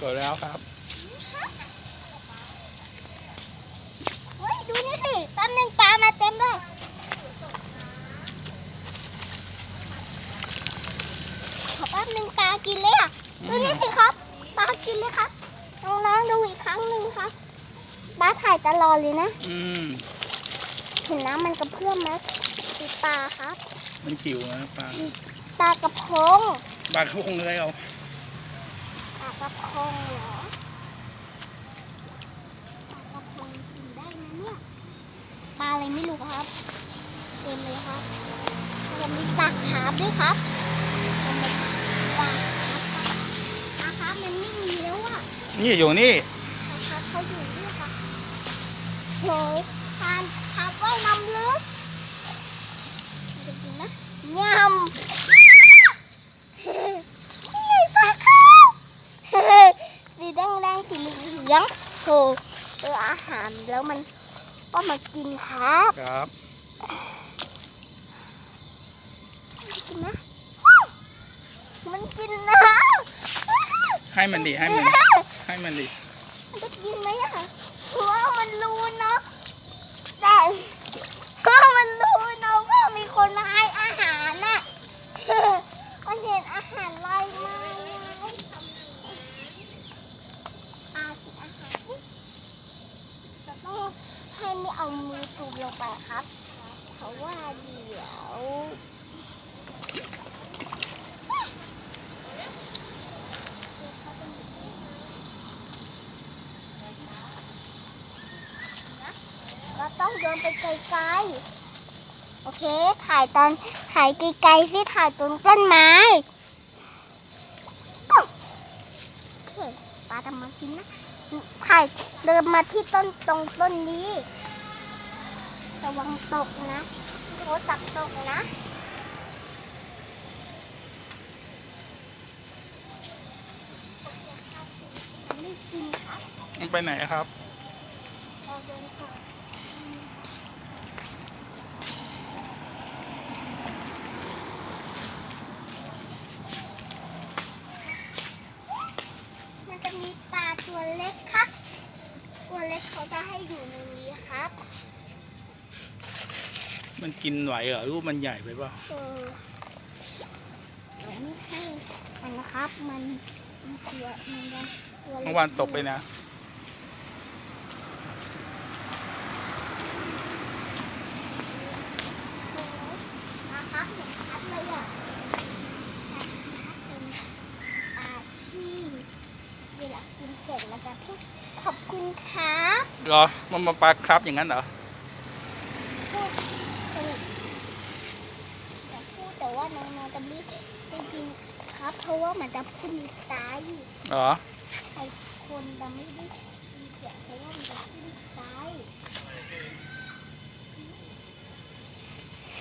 กดแล้วครับเฮ้ยดูนี่สิแป๊บนึงปลามาเต็มเลยขอแป๊บนึงปลากินเลยอะดูนี่สิครับปลากินเลยครับน้องๆดูอีกครั้งหนึ่งครับปลาถ่ายตลอดเลยนะอืมเห็นน้ำมันกระเพื่อมไหมคือปลาครับ มันจิ๋วนะปลาปลากระพงปลาเขาคงเลยเอาปลากระพงเหรอปลากระพงกินได้นะเนี่ยปลาอะไรไม่รู้ครับเต็มเลยครับยังมีปลาคาร์ฟด้วยครับยังมีปลาคาร์ฟปลาคาร์ฟมันไม่มีแล้วอะนี่อยู่นี่ปลาคาร์ฟเขาอยู่นี่ครับโหทานคาร์ฟก็น้ำลึกจะกินนะยำ นี่ปลาคาร์ฟ สีแดงแดงๆสีเห ลืองๆโหเอออาหารแล้วมันก็มากินครับครับกินนะมันกินนะให้มันดิให้มัน ให้มันดิ มันจะกินไหมอะเพราะว่ามันรู้เนาะแต่เพราะมันรู้เนาะว่ามีคนมาให้อาหารน่ะ มันเห็นอาหารลอยมาอากินอาหารนี่เราต้องให้ไม่เอามือตูบลงไป ครับ เพราะว่าเดี๋ยว เราต้องโยนไปไกลๆ โอเค ถ่ายตอนถ่ายไกลๆสิถ่ายตรงต้นไม้โอเคปลาทำมากินนะ ถ่ายเดินมาที่ต้นตรงต้นนี้ ระวังตกนะโทรศัพท์ตกนะโอเคครับไม่กินครับมันไปไหนครับ เราเดินก่อนมันจะมีปลาตัวเล็กครับ ตัวเล็กเขาจะให้อยู่ในนี้ครับ มันกินไหวเหรอรูปมันใหญ่ไปเปล่าเออเดี๋ยวไม่ให้มันนะครับ มันมันตัวมันจะตัวเล็กเมื่อวานตกไปนะนะครับเห็นชัดเลยอะเป็นปลาที่เวลากินเสร็จแล้วจะพูดขอบคุณครับเหรอมันมาปลาครับอย่างนั้นเหรอ พูดสนุกแต่พูดแต่ ว่าน้องๆจะไม่ได้ยินครับ เพราะว่ามันจะพูดมีตายู่เหรอไอคนจะไม่ได้ยินเสียงเพราะว่ามันจะพูดมีตา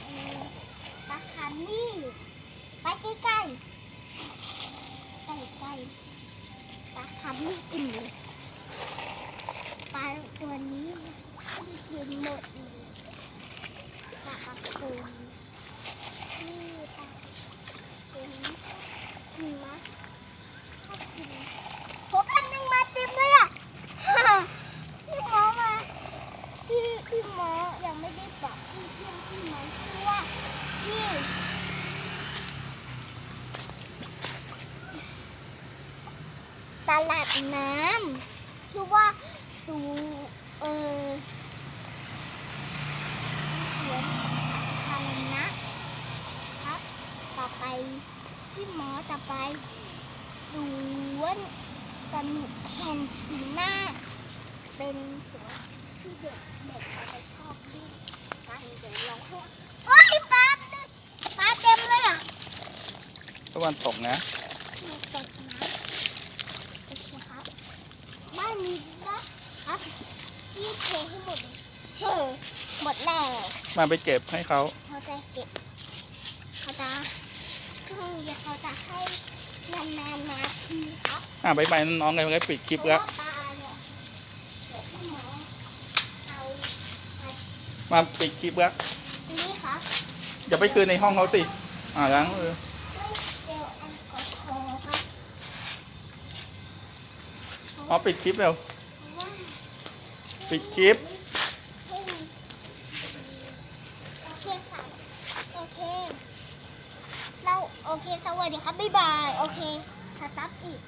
เออปลาคันนี่ไปใกล้ๆใกล้ๆปลาคันนี่กินเลยปลาตัวนี้กินหมดเลยปลากระพงนี่ปลาตัวนี้กินมะถ้ากินโหพันหนึ่งมาเต็มเลยอะ พี่หมอมาพี่พี่หมอยังไม่ได้บอกพี่เพื่อนพี่หมอชื่อว่าพี่ต ลาดน้ำชื่อว่าตูเออเขียนพาลนะครับ ต่อไปพี่หมอต่อไปสวนสนุกแห่งสีหน้า เป็นสวนที่เด็กเด็กเขาจะชอบวิ่งกันเดี๋ยวลองให้โอ้ยปลาเต็มปลาเต็มเลยอะตะวันตกนะมีตกนะโอเคครับไม่มีนะครับพี่เทให้หมดเลยเฮ้ยหมดแล้ว มาไปเก็บให้เขาเขาจะเก็บเขาจะคือเขาจะให้นานๆมาทีครับอ่าไปไปน้องๆกันเลยปิดคลิปแล้ว เพราะว่าปลาเนี่ยเดี๋ยวพี่หมอเอาไปมาปิดคลิปแล้วนี่ครับ อย่าไปคืนในห้องเขาสิ อ่าล้างมือ เจลแอลกอฮอล์ครับ อ๋อปิดคลิปเร็วเพราะว่าปิดคลิป โอเคค่ะ โอเค เราโอเค สวัสดีครับ บ๊ายบาย โอเคสตับอีก